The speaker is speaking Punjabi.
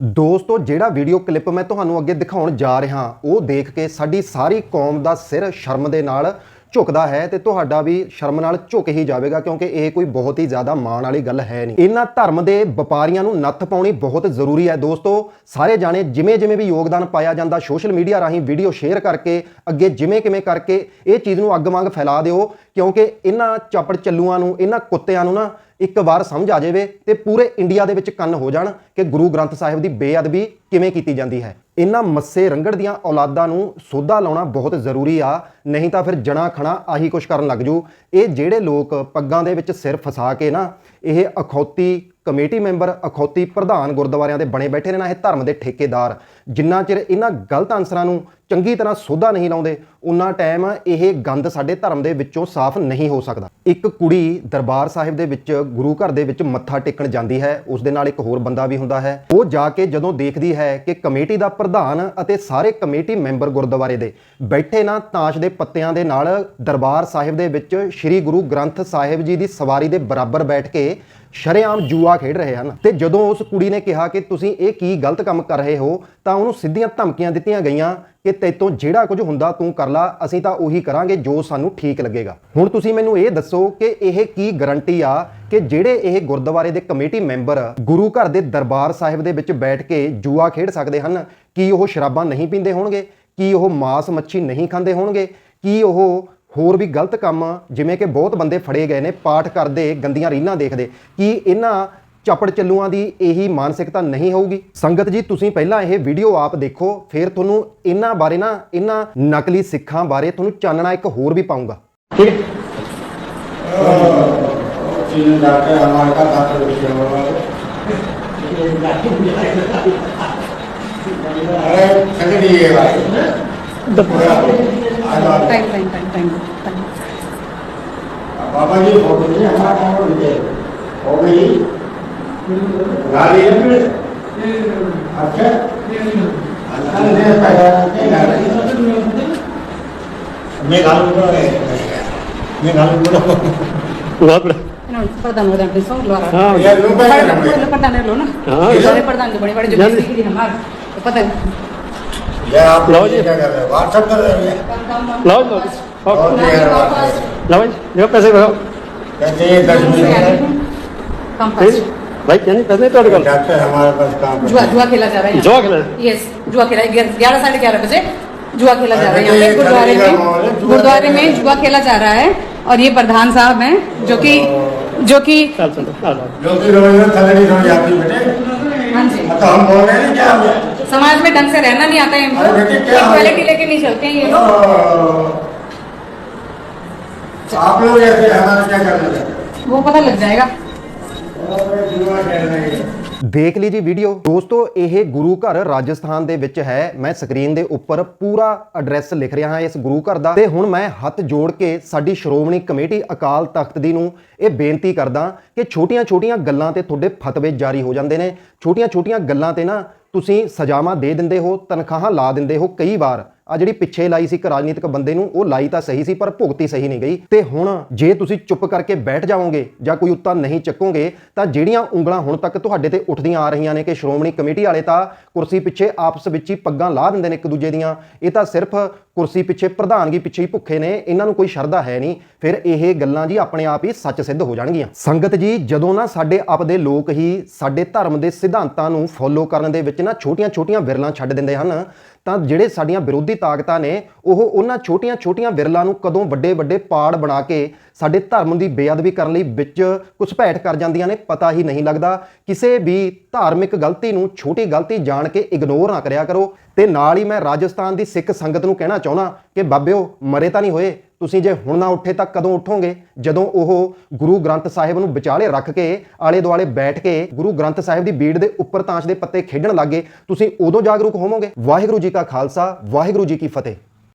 ਦੋਸਤੋ, ਜਿਹੜਾ ਵੀਡੀਓ ਕਲਿੱਪ ਮੈਂ ਤੁਹਾਨੂੰ ਅੱਗੇ ਦਿਖਾਉਣ ਜਾ ਰਿਹਾ, ਉਹ ਦੇਖ ਕੇ ਸਾਡੀ ਸਾਰੀ ਕੌਮ ਦਾ ਸਿਰ ਸ਼ਰਮ ਦੇ ਨਾਲ ਝੁਕਦਾ ਹੈ ਤੇ ਤੁਹਾਡਾ ਵੀ ਸ਼ਰਮ ਨਾਲ ਝੁਕ ਹੀ ਜਾਵੇਗਾ, ਕਿਉਂਕਿ ਇਹ ਕੋਈ ਬਹੁਤ ਹੀ ਜ਼ਿਆਦਾ ਮਾਣ ਵਾਲੀ ਗੱਲ ਹੈ ਨਹੀਂ। ਇਹਨਾਂ ਧਰਮ ਦੇ ਵਪਾਰੀਆਂ ਨੂੰ ਨੱਥ ਪਾਉਣੀ ਬਹੁਤ ਜ਼ਰੂਰੀ ਹੈ ਦੋਸਤੋ। ਸਾਰੇ ਜਾਣੇ ਜਿਵੇਂ ਜਿਵੇਂ ਵੀ ਯੋਗਦਾਨ ਪਾਇਆ ਜਾਂਦਾ ਸੋਸ਼ਲ ਮੀਡੀਆ ਰਾਹੀਂ ਵੀਡੀਓ ਸ਼ੇਅਰ ਕਰਕੇ, ਅੱਗੇ ਜਿਵੇਂ ਕਿਵੇਂ ਕਰਕੇ ਇਹ ਚੀਜ਼ ਨੂੰ ਅੱਗ ਵਾਂਗ ਫੈਲਾ ਦਿਓ, ਕਿਉਂਕਿ ਇਹਨਾਂ ਚਾਪੜ ਚੱਲੂਆਂ ਨੂੰ, ਇਹਨਾਂ ਕੁੱਤਿਆਂ ਨੂੰ ਨਾ ਇੱਕ ਵਾਰ ਸਮਝ ਆ ਜਾਵੇ ਤੇ ਪੂਰੇ ਇੰਡੀਆ ਦੇ ਵਿੱਚ ਕੰਨ ਹੋ ਜਾਣ ਕਿ ਗੁਰੂ ਗ੍ਰੰਥ ਸਾਹਿਬ ਦੀ ਬੇਅਦਬੀ ਕਿਵੇਂ ਕੀਤੀ ਜਾਂਦੀ ਹੈ। ਇਹਨਾਂ ਮੱਸੇ ਰੰਗੜ ਦੀਆਂ ਔਲਾਦਾਂ ਨੂੰ ਸੋਧਾ ਲਾਉਣਾ ਬਹੁਤ ਜ਼ਰੂਰੀ ਆ, ਨਹੀਂ ਤਾਂ ਫਿਰ ਜਣਾ ਖਣਾ ਆਹੀ ਕੁਛ ਕਰਨ ਲੱਗ ਜੂ। ਇਹ ਜਿਹੜੇ ਲੋਕ ਪੱਗਾਂ ਦੇ ਵਿੱਚ ਸਿਰ ਫਸਾ ਕੇ ਨਾ, ਇਹ ਅਖੌਤੀ ਕਮੇਟੀ ਮੈਂਬਰ, ਅਖੌਤੀ ਪ੍ਰਧਾਨ ਗੁਰਦੁਆਰਿਆਂ ਦੇ ਬਣੇ ਬੈਠੇ ਨੇ ਨਾ, ਇਹ ਧਰਮ ਦੇ ਠੇਕੇਦਾਰ, ਜਿੰਨਾ ਚਿਰ ਇਹਨਾਂ ਗਲਤ ਆਨਸਰਾਂ ਨੂੰ ਚੰਗੀ ਤਰ੍ਹਾਂ ਸੋਧਾ ਨਹੀਂ ਲਾਉਂਦੇ, ਉਨਾ ਟਾਈਮ ਇਹ ਗੰਦ ਸਾਡੇ ਧਰਮ ਦੇ ਵਿੱਚੋਂ ਸਾਫ਼ ਨਹੀਂ ਹੋ ਸਕਦਾ। ਇੱਕ ਕੁੜੀ ਦਰਬਾਰ ਸਾਹਿਬ ਦੇ ਵਿੱਚ, ਗੁਰੂ ਘਰ ਦੇ ਵਿੱਚ ਮੱਥਾ ਟੇਕਣ ਜਾਂਦੀ ਹੈ, ਉਸ ਦੇ ਨਾਲ ਇੱਕ ਹੋਰ ਬੰਦਾ ਵੀ ਹੁੰਦਾ ਹੈ। ਉਹ ਜਾ ਕੇ ਜਦੋਂ ਦੇਖਦੀ ਹੈ ਕਿ ਕਮੇਟੀ ਦਾ ਪ੍ਰਧਾਨ ਅਤੇ ਸਾਰੇ ਕਮੇਟੀ ਮੈਂਬਰ ਗੁਰਦੁਆਰੇ ਦੇ ਬੈਠੇ ਨਾ, ਤਾਸ਼ ਦੇ ਪੱਤਿਆਂ ਦੇ ਨਾਲ ਦਰਬਾਰ ਸਾਹਿਬ ਦੇ ਵਿੱਚ ਸ੍ਰੀ ਗੁਰੂ ਗ੍ਰੰਥ ਸਾਹਿਬ ਜੀ ਦੀ ਸਵਾਰੀ ਦੇ ਬਰਾਬਰ ਬੈਠ ਕੇ ਸ਼ਰੇਆਮ ਜੂਆ ਖੇਡ ਰਹੇ ਹਨ। ਤੇ ਜਦੋਂ ਉਸ ਕੁੜੀ ਨੇ ਕਿਹਾ ਕਿ ਤੁਸੀਂ ਇਹ ਕੀ ਗਲਤ ਕੰਮ ਕਰ ਰਹੇ ਹੋ, ਤਾਂ ਉਹਨੂੰ ਸਿੱਧੀਆਂ ਧਮਕੀਆਂ ਦਿੱਤੀਆਂ ਗਈਆਂ ਕਿ ਤੇਤੋਂ ਜਿਹੜਾ ਕੁਝ ਹੁੰਦਾ ਤੂੰ ਕਰ ਲਾ, ਅਸੀਂ ਤਾਂ ਉਹੀ ਕਰਾਂਗੇ ਜੋ ਸਾਨੂੰ ਠੀਕ ਲੱਗੇਗਾ। ਹੁਣ ਤੁਸੀਂ ਮੈਨੂੰ ਇਹ ਦੱਸੋ ਕਿ ਇਹ ਕੀ ਗਾਰੰਟੀ ਆ ਕਿ ਜਿਹੜੇ ਇਹ ਗੁਰਦੁਆਰੇ ਦੇ ਕਮੇਟੀ ਮੈਂਬਰ ਗੁਰੂ ਘਰ ਦੇ ਦਰਬਾਰ ਸਾਹਿਬ ਦੇ ਵਿੱਚ ਬੈਠ ਕੇ ਜੂਆ ਖੇਡ ਸਕਦੇ ਹਨ? ਕੀ ਉਹ ਸ਼ਰਾਬਾਂ ਨਹੀਂ ਪੀਂਦੇ ਹੋਣਗੇ? ਕੀ ਉਹ ਮਾਸ ਮੱਛੀ ਨਹੀਂ ਖਾਂਦੇ ਹੋਣਗੇ? ਕੀ ਉਹ ਹੋਰ ਵੀ ਗਲਤ ਕੰਮ, ਜਿਵੇਂ ਕਿ ਬਹੁਤ ਬੰਦੇ ਫੜੇ ਗਏ ਨੇ, ਪਾਠ ਕਰਦੇ, ਗੰਦੀਆਂ ਰੀਲਾਂ ਦੇਖਦੇ, ਕੀ ਇਹਨਾਂ ਚਪੜ ਚੱਲੂਆਂ ਦੀ ਇਹੀ ਮਾਨਸਿਕਤਾ ਨਹੀਂ ਹੋਊਗੀ ਸੰਗਤ ਜੀ ਤੁਸੀਂ ਪਹਿਲਾਂ ਇਹ ਵੀਡੀਓ ਆਪ ਦੇਖੋ ਫਿਰ ਤੁਹਾਨੂੰ ਇਹਨਾਂ ਬਾਰੇ ਨਾ ਇਹਨਾਂ ਨਕਲੀ ਸਿੱਖਾਂ ਬਾਰੇ ਤੁਹਾਨੂੰ ਚਾਨਣਾ ਇੱਕ ਹੋਰ ਵੀ ਪਾਉਂਗਾ ठीक है चीन जाके हमारे का खाते विषय अरे संगत ये भाई time time time time time Baba ji photo जी हमारा काम हो गई हो गई गाड़ी है फिर अच्छा अच्छा नहीं पहला नहीं गाड़ी मैं घालूंगा मैं घालूंगा बहुत बड़ा प्रधान प्रधान पे सौ लो हाँ ये लोग पहले प्रधान है लो ना हाँ। सारे प्रधान जो बड़े बड़े जो जल्दी। किसी के हमारे तो पता है ये आप लो जी। क्या कर रहे हो व्हाट्सएप कर रहे हो काम काम काम लाओ लो और ओके ये व्हाट्सएप लो भाई देखो पैसे भरो कहते हैं दस मिनट काम नहीं, पास भाई क्या नहीं पैसे नहीं तो डॉक्टर हमारे पास काम जुआ जुआ खेला जा रहा है जुआ खेला? यस जुआ खेला ग्यारह साढ़े ग्यारह बजे जुआ खेला जा रहा है यहाँ पे गुरुद्वारे में। है, गुरुद्वारे में जुआ खेला जा रहा है और ये प्रधान साहब हैं जो कि जो कि नहीं समाज में ढंग से रहना नहीं आता है? क्वालिटी लेके नहीं चलते हैं ये। आप लोग ऐसे हमारा क्या करना वो पता लग जाएगा। ਦੇਖ ਲਈ ਜੀ ਵੀਡੀਓ। ਦੋਸਤੋ, ਇਹ ਗੁਰੂ ਘਰ ਰਾਜਸਥਾਨ ਦੇ ਵਿੱਚ ਹੈ। ਮੈਂ ਸਕਰੀਨ ਦੇ ਉੱਪਰ ਪੂਰਾ ਐਡਰੈਸ ਲਿਖ ਰਿਹਾ ਹਾਂ ਇਸ ਗੁਰੂ ਘਰ ਦਾ। ਤੇ ਹੁਣ ਮੈਂ ਹੱਥ ਜੋੜ ਕੇ ਸਾਡੀ ਸ਼੍ਰੋਮਣੀ ਕਮੇਟੀ ਅਕਾਲ ਤਖਤ ਦੀ ਨੂੰ ਇਹ ਬੇਨਤੀ ਕਰਦਾ ਕਿ ਛੋਟੀਆਂ-ਛੋਟੀਆਂ ਗੱਲਾਂ ਤੇ ਤੁਹਾਡੇ ਫਤਵੇ ਜਾਰੀ ਹੋ ਜਾਂਦੇ ਨੇ। ਛੋਟੀਆਂ-ਛੋਟੀਆਂ ਗੱਲਾਂ ਤੇ ਨਾ ਤੁਸੀਂ ਸਜ਼ਾਵਾਂ ਦੇ ਦਿੰਦੇ ਹੋ, ਤਨਖਾਹਾਂ ਲਾ ਦਿੰਦੇ ਹੋ ਕਈ ਵਾਰ। ਆ ਜਿਹੜੀ ਪਿੱਛੇ ਲਾਈ ਸੀ ਇੱਕ ਰਾਜਨੀਤਿਕ ਬੰਦੇ ਨੂੰ, ਉਹ ਲਾਈ ਤਾਂ ਸਹੀ ਸੀ, ਪਰ ਭੁਗਤੀ ਸਹੀ ਨਹੀਂ ਗਈ। ਤੇ ਹੁਣ ਜੇ ਤੁਸੀਂ ਚੁੱਪ ਕਰਕੇ ਬੈਠ ਜਾਓਗੇ ਜਾਂ ਕੋਈ ਉੱਤਾ ਨਹੀਂ ਚੱਕੋਗੇ, ਤਾਂ ਜਿਹੜੀਆਂ ਉਂਗਲਾਂ ਹੁਣ ਤੱਕ ਤੁਹਾਡੇ ਤੇ ਉੱਠਦੀਆਂ ਆ ਰਹੀਆਂ ਨੇ ਕਿ ਸ਼੍ਰੋਮਣੀ ਕਮੇਟੀ ਵਾਲੇ ਤਾਂ ਕੁਰਸੀ ਪਿੱਛੇ ਆਪਸ ਵਿੱਚ ਹੀ ਪੱਗਾਂ ਲਾ ਦਿੰਦੇ ਨੇ ਇੱਕ ਦੂਜੇ ਦੀਆਂ, ਇਹ ਤਾਂ ਸਿਰਫ ਕੁਰਸੀ ਪਿੱਛੇ ਪ੍ਰਧਾਨਗੀ ਪਿੱਛੇ ਹੀ ਭੁੱਖੇ ਨੇ, ਇਹਨਾਂ ਨੂੰ ਕੋਈ ਸ਼ਰਧਾ ਹੈ ਨਹੀਂ, ਫਿਰ ਇਹ ਗੱਲਾਂ ਜੀ ਆਪਣੇ ਆਪ ਹੀ ਸੱਚ ਸਿੱਧ ਹੋ ਜਾਣਗੀਆਂ। ਸੰਗਤ ਜੀ, ਜਦੋਂ ਨਾ ਸਾਡੇ ਆਪ ਦੇ ਲੋਕ ਹੀ ਸਾਡੇ ਧਰਮ ਦੇ ਸਿਧਾਂਤਾਂ ਨੂੰ ਫੋਲੋ ਕਰਨ ਦੇ ਵਿੱਚ ਨਾ ਛੋਟੀਆਂ-ਛੋਟੀਆਂ ਵਿਰਲਾਂ ਛੱਡ ਦਿੰਦੇ ਹਨ, ਤਾਂ ਜਿਹੜੇ ਸਾਡੀਆਂ ਵਿਰੋਧੀ ਤਾਕਤਾਂ ਨੇ, ਉਹ ਉਹਨਾਂ ਛੋਟੀਆਂ-ਛੋਟੀਆਂ ਵਿਰਲਾਂ ਨੂੰ ਕਦੋਂ ਵੱਡੇ-ਵੱਡੇ ਪਾੜ ਬਣਾ ਕੇ ਸਾਡੇ ਧਰਮ ਦੀ ਬੇਅਦਬੀ ਕਰਨ ਲਈ ਵਿੱਚ ਘੁਸਪੈਠ ਕਰ ਜਾਂਦੀਆਂ ਨੇ, ਪਤਾ ਹੀ ਨਹੀਂ ਲੱਗਦਾ। ਕਿਸੇ ਵੀ ਧਾਰਮਿਕ ਗਲਤੀ ਨੂੰ ਛੋਟੀ ਗਲਤੀ ਜਾਣ ਕੇ ਇਗਨੋਰ ਨਾ ਕਰਿਆ ਕਰੋ, ਤੇ ਨਾਲ ਹੀ ਮੈਂ ਰਾਜਸਥਾਨ ਦੀ ਸਿੱਖ ਸੰਗਤ ਨੂੰ ਕਹਿਣਾ ਚਾਹੁੰਦਾ ਚਾਹੁੰਦਾ ਕਿ ਬਾਬਿਓ, ਮਰੇ ਤਾਂ ਨਹੀਂ ਹੋਏ। ਤੁਸੀਂ ਜੇ ਹੁਣ ਨਾ ਉੱਠੇ ਤਾਂ ਕਦੋਂ ਉੱਠੋਗੇ? ਜਦੋਂ ਉਹ ਗੁਰੂ ਗ੍ਰੰਥ ਸਾਹਿਬ ਨੂੰ ਵਿਚਾਲੇ ਰੱਖ ਕੇ ਆਲੇ ਦੁਆਲੇ ਬੈਠ ਕੇ ਗੁਰੂ ਗ੍ਰੰਥ ਸਾਹਿਬ ਦੀ ਬੀੜ ਦੇ ਉੱਪਰ ਤਾਸ਼ ਦੇ ਪੱਤੇ ਖੇਡਣ ਲੱਗੇ ਤੁਸੀਂ ਉਦੋਂ ਜਾਗਰੂਕ ਹੋਵੋਗੇ? ਵਾਹਿਗੁਰੂ ਜੀ ਕਾ ਖਾਲਸਾ, ਵਾਹਿਗੁਰੂ ਜੀ ਕੀ ਫਤਿਹ।